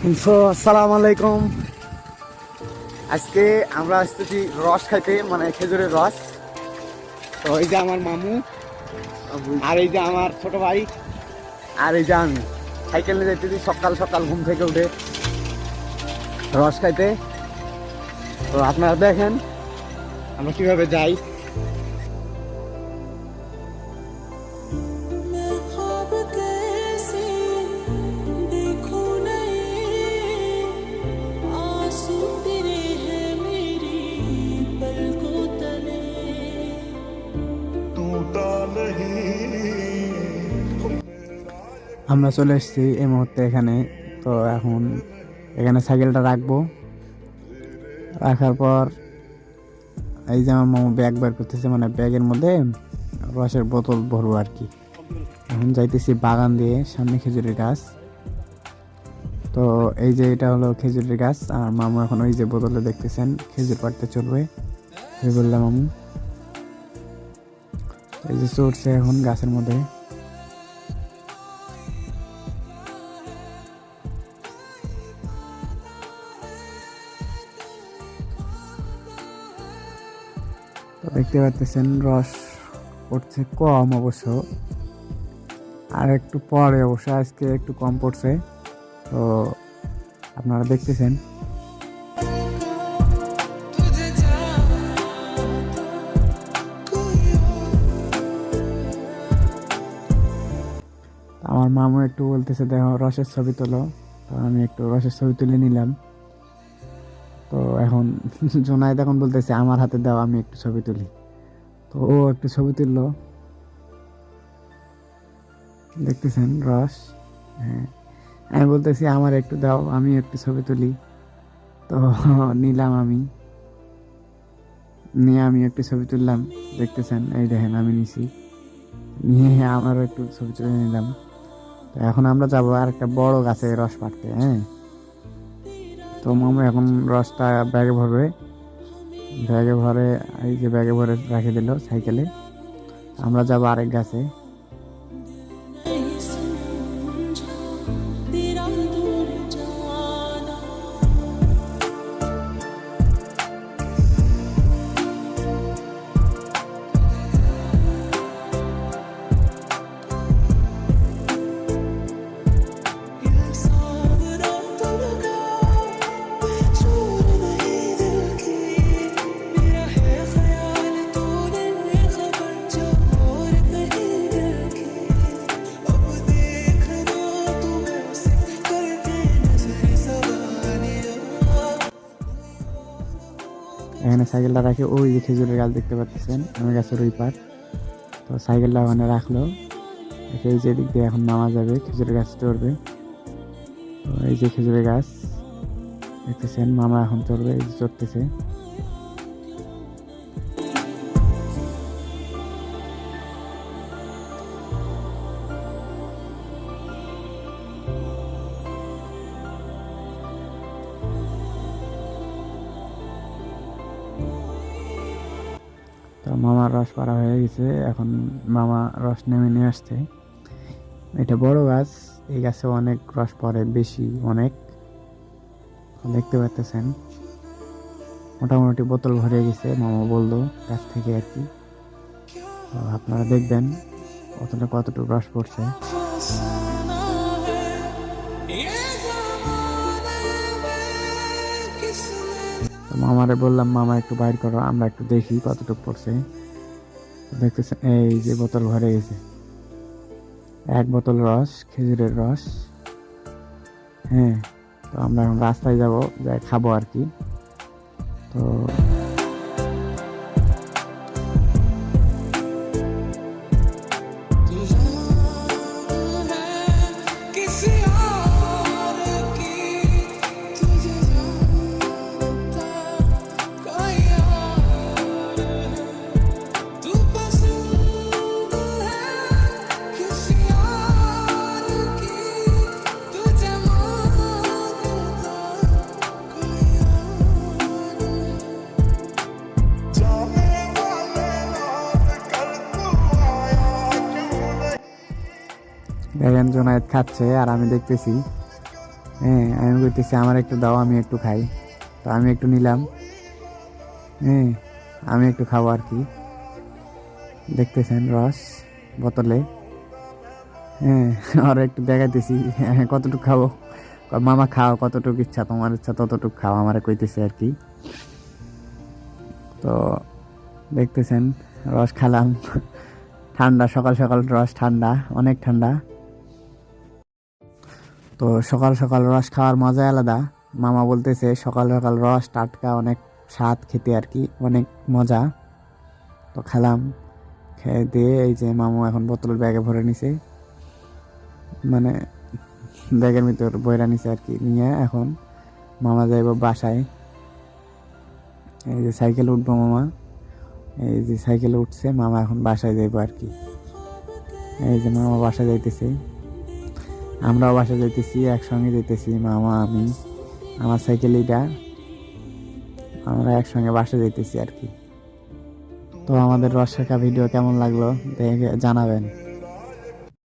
তো আসসালামু আলাইকুম। আজকে আমরা আসতেছি রস খাইতে মানে খেজুরের রস। তো এই যে আমার মামু, আর এই যে আমার ছোট ভাই, আর এই যে আমি। সাইকেল নিয়ে যাইতেছি, সকাল সকাল ঘুম থেকে উঠে রস খাইতে। তো আপনারা দেখেন, আমরা কীভাবে যাই। আমরা চলে এসেছি এই মুহূর্তে এখানে। তো এখন এখানে সাইকেলটা রাখব। রাখার পর এই যে আমার মামু ব্যাগ বের করতেছে মানে ব্যাগের মধ্যে রসের বোতল ভরবো আর কি। এখন যাইতেছি বাগান দিয়ে, সামনে খেজুরের গাছ। তো এই যে এটা হলো খেজুরের গাছ, আর মামু এখন ওই যে বোতলে দেখতেছেন, খেজুর পাড়তে চলবে। বললাম মামু। এই যে চড়ছে এখন গাছের মধ্যে। তো দেখতে পাচ্ছেন, রস পড়ছে কম অবশ্য। আর একটু পরে অবশ্য, আজকে একটু কম পড়ছে। তো আপনারা দেখতেছেন। আমার মামু একটু বলতেছে, দেখো, রসের ছবি তোলো। তো আমি একটু রসের ছবি তুলে নিলাম। তো এখন জোনাইদ এখন বলতেছে, আমার হাতে দাও, আমি একটু ছবি তুলি। তো ও একটু ছবি তুললো। দেখতেছেন, রস? হ্যাঁ। আমি বলতেছি, আমার একটু দাও, আমি একটু ছবি তুলি। তো নিলাম আমি। নিয়ে আমি একটু ছবি তুললাম। দেখতেছেন, এই দেখেন, আমি নিছি। নিয়ে আমারও একটু ছবি তুলে নিলাম। তো এখন আমরা যাব আর একটা বড় গাছে রস পাড়তে হ্যাঁ? তো মামু এখন রসটা ব্যাগে ভরবে। ব্যাগে ভরে, এই যে ব্যাগে ভরে রেখে দিল সাইকেলে। আমরা যাব আরেক গাছে। এখানে সাইকেলটা রাখে, ওই যে খেজুরের গাছ দেখতে পাচ্ছেন, আমি গাছের ওই পার তো সাইকেলটা ওখানে রাখল, রেখে এই যে দিক দিয়ে এখন নামা যাবে, খেজুরের গাছ চড়বে তো এই যে খেজুরের গাছ, দেখতেছেন, মামা এখন চড়বে এই যে চড়তেছে মামার রস পাড়া হয়ে গেছে। এখন মামা রস নেমে নিয়ে আসছে। এটা বড় গাছ, এই গাছে অনেক রস পড়ে, বেশি অনেক। দেখতে পাচ্ছেন, মোটামুটি বোতল ভরে গেছে, মামা বলল, গাছ থেকে আর কি। আপনারা দেখবেন বোতলে কতটুকু রস পড়ছে। মামারে বললাম, মামা, একটু বাইর করো, আমরা একটু দেখি কতটুকু পড়ছে। দেখতেছেন এই যে বোতল ভরে গেছে। এক বোতল রস, খেজুরের রস। হ্যাঁ তো আমরা এখন রাস্তায় যাব, যাই খাব আর কি। তো দেখেন জোনায়েত খাচ্ছে আর আমি দেখতেছি হ্যাঁ আমি বলতেছি, আমার একটু দাও, আমি একটু খাই। তো আমি একটু নিলাম হ্যাঁ আমি একটু খাব আর কি। দেখতেছেন রস বোতলে হ্যাঁ আর একটু দেখাইতেছি, কতটুকু খাব? মামা, খাও, কতটুকু ইচ্ছা, তোমার ইচ্ছা ততটুকু খাও, আমার কইতেছে আর কি। তো দেখতেছেন রস খেলাম, ঠান্ডা, সকাল সকাল রস ঠান্ডা, অনেক ঠান্ডা। তো সকাল সকাল রস খাওয়ার মজাই আলাদা। মামা বলতেছে, সকাল সকাল রস, টাটকা, অনেক স্বাদ খেতে আর কি, অনেক মজা। তো খেলাম, খেয়ে দিয়ে এই যে মামু এখন বোতল ব্যাগে ভরে নিছে। মানে ব্যাগের ভিতর বইরা নিছে আর কি, নিয়ে এখন মামা যাইব বাসায়। এই যে সাইকেলে উঠবো মামা। এই যে সাইকেলে উঠছে, মামা এখন বাসায় যাইবো আর কি। এই যে মামা বাসায় যাইতেছে। আমরাও বাসা যেতেছি একসঙ্গে যেতেছি মামা, আমি, আমার সাইকেল এটা আমরা একসঙ্গে বাসে যেতেছি আর কি। তো আমাদের রসাকা ভিডিও কেমন লাগল? দেখে জানাবেন।